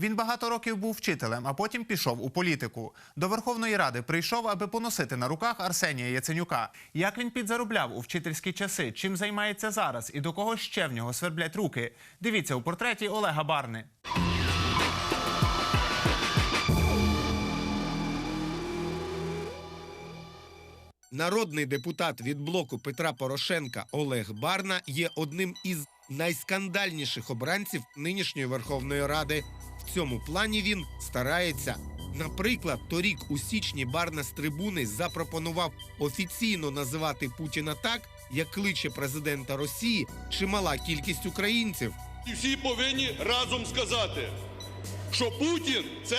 Він багато років був вчителем, а потім пішов у політику. До Верховної Ради прийшов, аби поносити на руках Арсенія Яценюка. Як він підзаробляв у вчительські часи, чим займається зараз і до кого ще в нього сверблять руки? Дивіться у портреті Олега Барни. Народний депутат від блоку Петра Порошенка Олег Барна є одним із найскандальніших обранців нинішньої Верховної Ради. В цьому плані він старається. Наприклад, торік у січні Барна з трибуни запропонував офіційно називати Путіна так, як кличе президента Росії чимала кількість українців. І всі повинні разом сказати, що Путін це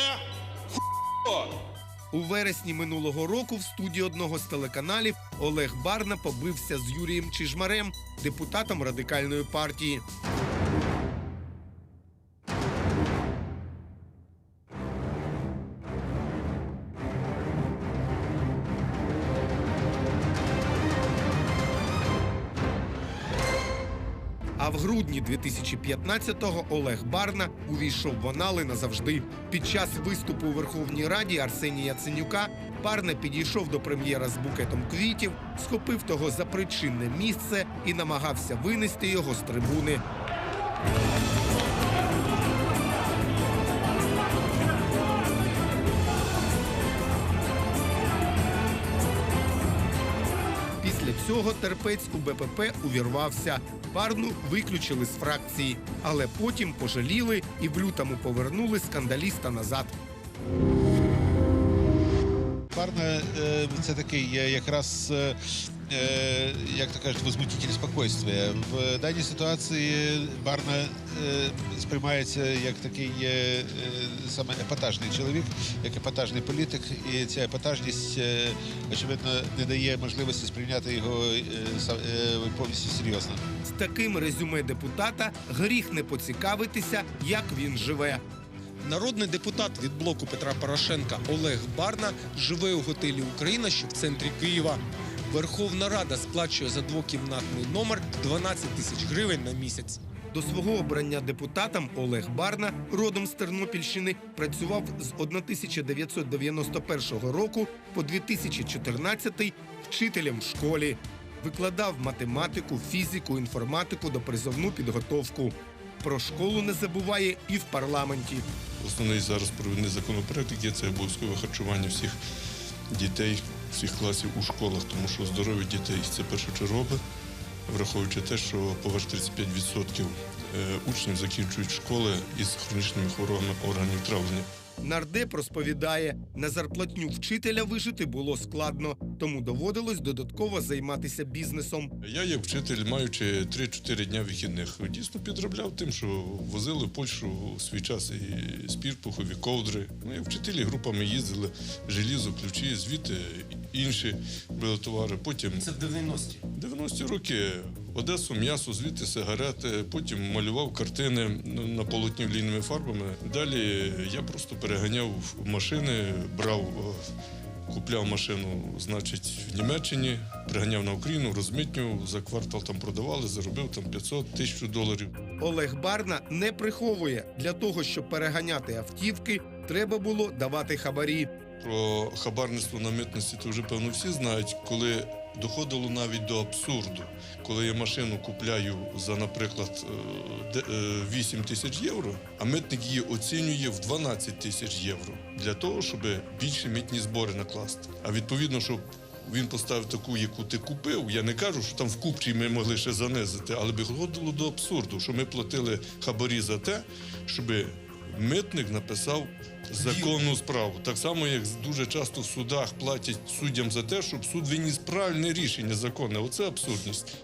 хуйо. У вересні минулого року в студії одного з телеканалів Олег Барна побився з Юрієм Чижмарем, депутатом радикальної партії. В грудні 2015-го Олег Барна увійшов в анали назавжди. Під час виступу у Верховній Раді Арсенія Яценюка Барна підійшов до прем'єра з букетом квітів, схопив того за причинне місце і намагався винести його з трибуни. Цього терпець у БПП увірвався. Барну виключили з фракції, але потім пожаліли і в лютому повернули скандаліста назад. Барна е, це такий е, якраз, е, як то кажуть, возмутитель спокійствия. В даній ситуації Барна е, сприймається як такий е, е, саме епатажний чоловік, як епатажний політик, і ця епатажність, е, очевидно, не дає можливості сприйняти його е, са- е, повністю серйозно. З таким резюме депутата гріх не поцікавитися, як він живе. Народний депутат від блоку Петра Порошенка Олег Барна живе у готелі Україна, що в центрі Києва. Верховна Рада сплачує за двокімнатний номер 12 тисяч гривень на місяць. До свого обрання депутатом Олег Барна, родом з Тернопільщини, працював з 1991 року по 2014 вчителем в школі. Викладав математику, фізику, інформатику до призовну підготовку. Про школу не забуває і в парламенті. Основний зараз провідний законопроект, який це обов'язкове харчування всіх дітей, всіх класів у школах, тому що здоров'я дітей це першочергове, враховуючи те, що поверх 35% е, учнів закінчують школи із хронічними хворобами органів травлення. Нардеп розповідає, на зарплатню вчителя вижити було складно, тому доводилось додатково займатися бізнесом. Я, як вчитель, маючи 3-4 дня вихідних, дійсно підробляв тим, що возили в Польщу в свій час і спір, пухові ковдри. Ну, як вчителі групами їздили, желізо, ключі, звідти інші брали товари. Потім Це в 90-ті. 90-ті роки Одесу, м'ясо, звідти сигарети, потім малював картини ну, на полотні олійними фарбами. Далі я просто переганяв машини, брав, е, купляв машину, значить, в Німеччині, приганяв на Україну, розмитнював, за квартал там продавали, заробив там 500 тисяч доларів. Олег Барна не приховує для того, щоб переганяти автівки, треба було давати хабарі. Про хабарництво на митності то вже певно всі знають, коли доходило навіть до абсурду. Коли я машину купляю за, наприклад, е, е, 8 тисяч євро, а митник її оцінює в 12 тисяч євро для того, щоб більше митні збори накласти. А відповідно, щоб він поставив таку, яку ти купив. Я не кажу, що там в купчі ми могли ще занизити, але би доходило до абсурду, що ми платили хабарі за те, щоб митник написав законну справу. Так само, як дуже часто в судах платять суддям за те, щоб суд виніс правильне рішення законне. Оце абсурдність.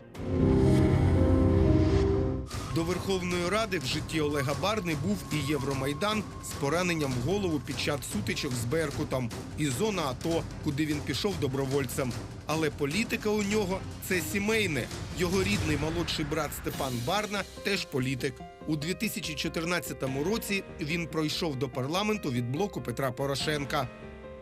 До Верховної Ради в житті Олега Барни був і Євромайдан з пораненням в голову під час сутичок з Беркутом, і зона АТО, куди він пішов добровольцем. Але політика у нього це сімейне. Його рідний молодший брат Степан Барна теж політик. У 2014 році він пройшов до парламенту від блоку Петра Порошенка.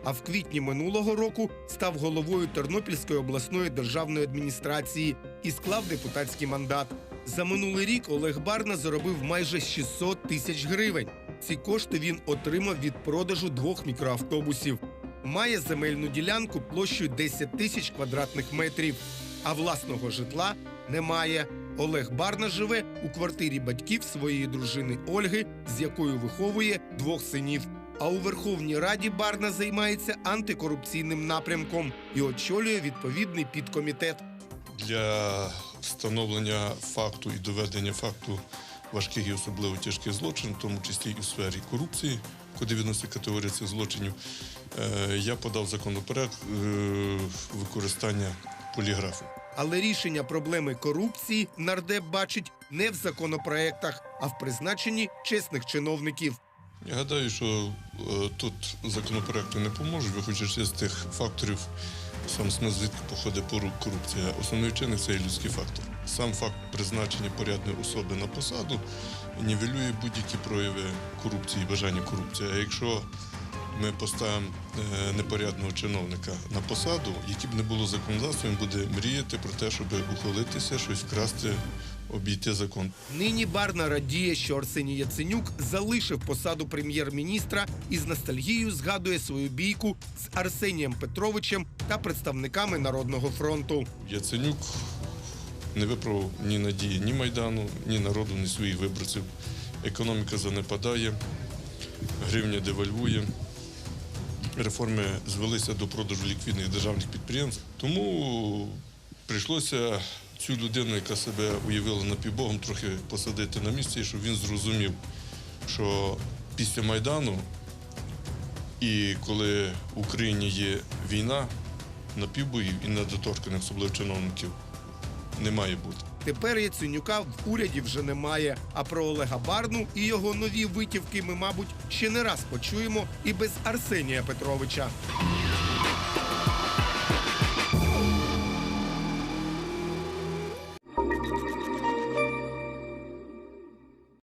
А в квітні минулого року став головою Тернопільської обласної державної адміністрації і склав депутатський мандат. За минулий рік Олег Барна заробив майже 600 тисяч гривень. Ці кошти він отримав від продажу двох мікроавтобусів. Має земельну ділянку площею 10 тисяч квадратних метрів, а власного житла немає. Олег Барна живе у квартирі батьків своєї дружини Ольги, з якою виховує двох синів. А у Верховній Раді Барна займається антикорупційним напрямком і очолює відповідний підкомітет. Для встановлення факту і доведення факту важких і особливо тяжких злочинів, в тому числі і в сфері корупції, куди відносить категорія цих злочинів, е, я подав законопроект е, використання поліграфу. Але рішення проблеми корупції нардеп бачить не в законопроектах, а в призначенні чесних чиновників. Я гадаю, що е, тут законопроекти не поможуть, виходячи з тих факторів, сам звідки походить корупція. Основний чинник це є людський фактор. Сам факт призначення порядної особи на посаду нівелює будь-які прояви корупції, бажання корупції. А якщо ми поставимо е, непорядного чиновника на посаду, які б не було законодавства, він буде мріяти про те, щоб ухилитися, щось вкрасти, обійти закон. Нині Барна радіє, що Арсеній Яценюк залишив посаду прем'єр-міністра і з ностальгією згадує свою бійку з Арсенієм Петровичем та представниками Народного фронту. Яценюк не виправив ні надії, ні Майдану, ні народу, ні своїх виборців. Економіка занепадає, гривня девальвує. Реформи звелися до продажу ліквідних державних підприємств. Тому прийшлося цю людину, яка себе уявила напівбогом, трохи посадити на місце, і щоб він зрозумів, що після Майдану і коли в Україні є війна, напівбоїв і недоторканих, особливо чиновників, не має бути. Тепер Яценюка в уряді вже немає. А про Олега Барну і його нові витівки ми, мабуть, ще не раз почуємо і без Арсенія Петровича.